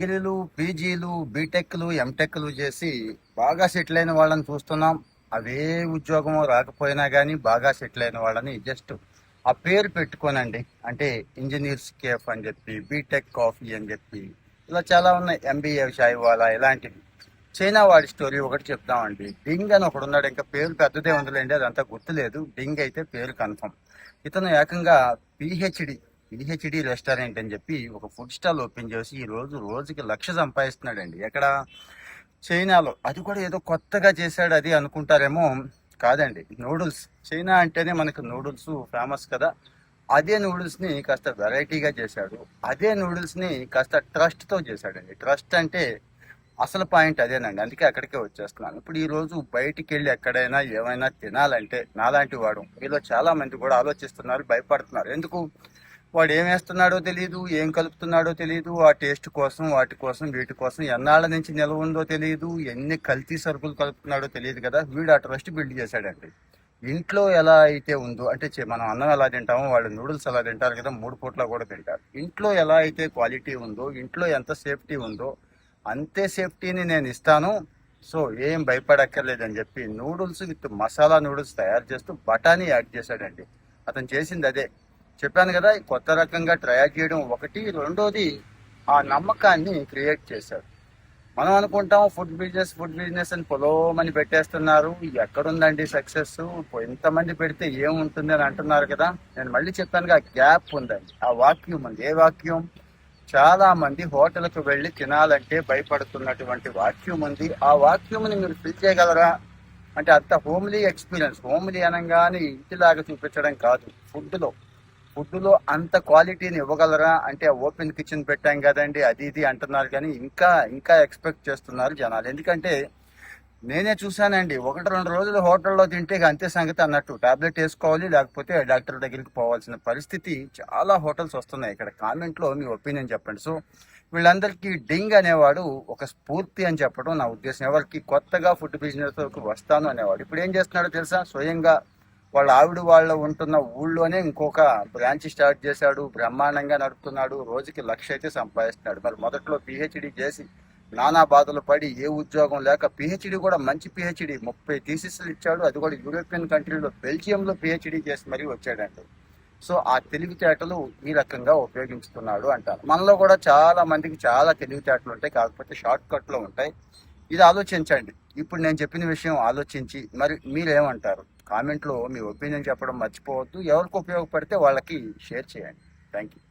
డిగ్రీలు పీజీలు బీటెక్లు ఎంటెక్లు చేసి బాగా సెటిల్ అయిన వాళ్ళని చూస్తున్నాం. అవే ఉద్యోగం రాకపోయినా కానీ బాగా సెటిల్ అయిన వాళ్ళని జస్ట్ ఆ పేరు పెట్టుకోనండి. అంటే ఇంజనీర్స్ కేఫ్ అని చెప్పి బీటెక్ కాఫీ అని చెప్పి ఇలా చాలా ఉన్నాయి. ఎంబీఏ షాయివాలా ఇలాంటివి. చైనా వాడి స్టోరీ ఒకటి చెప్తామండి డింగ్ అని ఒకడు ఉన్నాడు. ఇంకా పేరు పెద్దదే ఉందిలేండి. అదంతా గుర్తులేదు. డింగ్ అయితే పేరు కన్ఫర్మ్. ఇతను ఏకంగా పిహెచ్డి పిహెచ్డి రెస్టారెంట్ అని చెప్పి ఒక ఫుడ్ స్టాల్ ఓపెన్ చేసి ఈ రోజు రోజుకి లక్ష సంపాదిస్తున్నాడండి. ఎక్కడ? చైనాలో. అది కూడా ఏదో కొత్తగా చేశాడు అది అనుకుంటారేమో కాదండి. నూడిల్స్. చైనా అంటేనే మనకు నూడిల్స్ ఫేమస్ కదా. అదే నూడిల్స్ని కాస్త వెరైటీగా చేశాడు. అదే నూడిల్స్ని కాస్త ట్రస్ట్తో చేశాడండి. ట్రస్ట్ అంటే అసలు పాయింట్ అదేనండి. అందుకే అక్కడికే వచ్చేస్తున్నాను. ఇప్పుడు ఈ రోజు బయటికి వెళ్ళి ఎక్కడైనా ఏమైనా తినాలంటే నాలాంటి వాడు. మీలో చాలా మంది కూడా ఆలోచిస్తున్నారు భయపడుతున్నారు. ఎందుకు? వాడు ఏం వేస్తున్నాడో తెలియదు ఏం కలుపుతున్నాడో తెలియదు ఆ టేస్ట్ కోసం వాటి కోసం వీటి కోసం ఎన్నాళ్ళ నుంచి నిల్వ ఉందో తెలియదు ఎన్ని కల్తీ సరుకులు కలుపుతున్నాడో తెలియదు కదా. వీడు ఆ ట్రస్ట్ బిల్డ్ చేశాడండి. ఇంట్లో ఎలా అయితే ఉందో అంటే చే- మనం అన్నం ఎలా తింటామో వాళ్ళు నూడిల్స్ ఎలా తింటారు కదా మూడు పూట్ల కూడా తింటారు. ఇంట్లో ఎలా అయితే క్వాలిటీ ఉందో ఇంట్లో ఎంత సేఫ్టీ ఉందో అంతే సేఫ్టీని నేను ఇస్తాను. సో ఏం భయపడక్కర్లేదని చెప్పి నూడిల్స్ విత్ మసాలా నూడిల్స్ తయారు చేస్తూ బఠానీ యాడ్ చేశాడండి. అతను చేసింది అదే. చెప్పాను కదా కొత్త రకంగా ట్రయల్ చేయడం ఒకటి రెండోది ఆ నమ్మకాన్ని క్రియేట్ చేశారు. మనం అనుకుంటాం ఫుడ్ బిజినెస్ ఫుడ్ బిజినెస్ అని పొలోమని పెట్టేస్తున్నారు ఎక్కడుందండి సక్సెస్ ఎంతమంది పెడితే ఏముంటుంది అని అంటున్నారు కదా నేను మళ్ళీ చెప్పాను గ్యాప్ ఉందండి. ఆ వాక్యూమ్ ఉంది. ఏ వాక్యూమ్ చాలా మంది హోటల్కి వెళ్ళి తినాలంటే భయపడుతున్నటువంటి వాక్యూమ్ ఉంది. ఆ వాక్యూమ్ని మీరు ఫిల్ చేయగలరా? అంటే అంత హోమ్లీ ఎక్స్పీరియన్స్ హోమ్లీ అనగానే ఇంటిలాగా చూపించడం కాదు ఫుడ్లో ఫుడ్లో అంత క్వాలిటీని ఇవ్వగలరా? అంటే ఓపెన్ కిచెన్ పెట్టాం కదండి అది ఇది అంటున్నారు కానీ ఇంకా ఇంకా ఎక్స్పెక్ట్ చేస్తున్నారు జనాలు. ఎందుకంటే నేనే చూశానండి ఒకటి రెండు రోజులు హోటల్లో తింటే అంతే సంగతి అన్నట్టు. టాబ్లెట్ వేసుకోవాలి లేకపోతే డాక్టర్ దగ్గరికి పోవాల్సిన పరిస్థితి. చాలా హోటల్స్ వస్తున్నాయి ఇక్కడ. కామెంట్లో మీ ఒపీనియన్ చెప్పండి. సో వీళ్ళందరికీ డింగ్ అనేవాడు ఒక స్ఫూర్తి అని చెప్పడం నా ఉద్దేశం. ఎవరికి కొత్తగా ఫుడ్ బిజినెస్ వస్తాను అనేవాడు. ఇప్పుడు ఏం చేస్తున్నాడో తెలుసా? స్వయంగా వాళ్ళ ఆవిడ వాళ్ళ ఉంటున్న ఊళ్ళోనే ఇంకొక బ్రాంచ్ స్టార్ట్ చేశాడు బ్రహ్మాండంగా నడుపుతున్నాడు రోజుకి లక్ష అయితే సంపాదిస్తున్నాడు. మరి మొదట్లో పిహెచ్డి చేసి నానా బాధలు పడి ఏ ఉద్యోగం లేక పిహెచ్డి కూడా మంచి పిహెచ్డి ముప్పై థీసిస్లు ఇచ్చాడు. అది కూడా యూరోపియన్ కంట్రీలో బెల్జియంలో పిహెచ్డి చేసి మరీ వచ్చాడండి సో ఆ తెలివితేటలు ఈ రకంగా ఉపయోగించుకున్నాడు అంటారు. మనలో కూడా చాలా మందికి చాలా తెలివితేటలు ఉంటాయి కాకపోతే షార్ట్ కట్లో ఉంటాయి. ఇది ఆలోచించండి. ఇప్పుడు నేను చెప్పిన విషయం ఆలోచించి మరి మీరేమంటారు? కామెంట్లో మీ ఒపీనియన్ చెప్పడం మర్చిపోవద్దు. ఎవరికి ఉపయోగపడితే వాళ్ళకి షేర్ చేయండి. Thank you